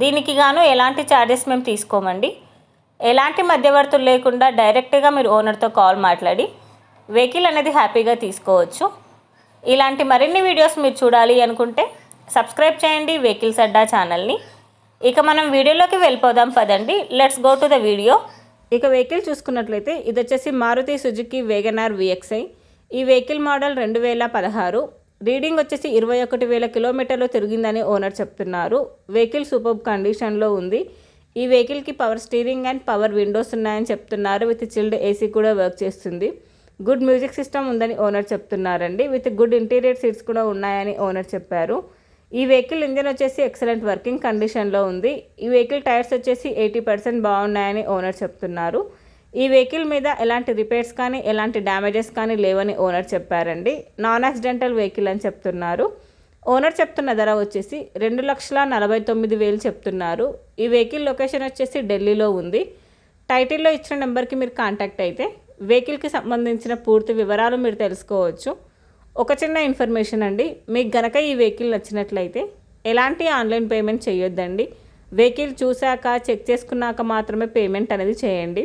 దీనికి గాను ఎలాంటి ఛార్జెస్ మేము తీసుకోమండి. ఎలాంటి మధ్యవర్తులు లేకుండా డైరెక్ట్గా మీరు ఓనర్తో కాల్ మాట్లాడి వెహికల్ అనేది హ్యాపీగా తీసుకోవచ్చు. ఇలాంటి మరిన్ని వీడియోస్ మీరు చూడాలి అనుకుంటే సబ్స్క్రైబ్ చేయండి వెహికల్స్ అడ్డా ఛానల్ని ఇక మనం వీడియోలోకి వెళ్ళిపోదాం పదండి. Let's go to the video ఇక వెహికల్ చూసుకున్నట్లయితే ఇది వచ్చేసి మారుతి సుజుకి వేగనార్ విఎక్స్ఐ. ఈ వెహికల్ మోడల్ రెండు వేల పదహారు. రీడింగ్ వచ్చేసి ఇరవై ఒకటి వేల కిలోమీటర్లు తిరిగిందని ఓనర్ చెప్తున్నారు. వెహికల్ సూపర్ కండిషన్లో ఉంది. ఈ వెహికల్కి power steering and power windows ఉన్నాయని చెప్తున్నారు. విత్ చిల్డ్ ఏసీ కూడా వర్క్ చేస్తుంది. గుడ్ మ్యూజిక్ సిస్టమ్ ఉందని ఓనర్ చెప్తున్నారండి. విత్ గుడ్ ఇంటీరియర్ సీట్స్ కూడా ఉన్నాయని ఓనర్ చెప్పారు. ఈ వెహికల్ ఇంజన్ వచ్చేసి ఎక్సలెంట్ వర్కింగ్ కండిషన్లో ఉంది. ఈ వెహికల్ టైర్స్ వచ్చేసి ఎయిటీ పర్సెంట్ బాగున్నాయని ఓనర్ చెప్తున్నారు. ఈ వెహికల్ మీద ఎలాంటి రిపేర్స్ కానీ ఎలాంటి డ్యామేజెస్ కానీ లేవని ఓనర్ చెప్పారండి. నాన్ యాక్సిడెంటల్ వెహికల్ అని చెప్తున్నారు. ఓనర్ చెప్తున్న ధర వచ్చేసి రెండు లక్షల నలభై తొమ్మిది వేలు చెప్తున్నారు. ఈ వెహికల్ లొకేషన్ వచ్చేసి ఢిల్లీలో ఉంది. టైటిల్లో ఇచ్చిన నెంబర్కి మీరు కాంటాక్ట్ అయితే వెహికల్కి సంబంధించిన పూర్తి వివరాలు మీరు తెలుసుకోవచ్చు. ఒక చిన్న ఇన్ఫర్మేషన్ అండి మీకు గనక ఈ వెహికల్ నచ్చినట్లయితే ఎలాంటి ఆన్లైన్ పేమెంట్ చేయొద్దండి. వెహికల్ చూశాక చెక్ చేసుకున్నాక మాత్రమే పేమెంట్ అనేది చేయండి.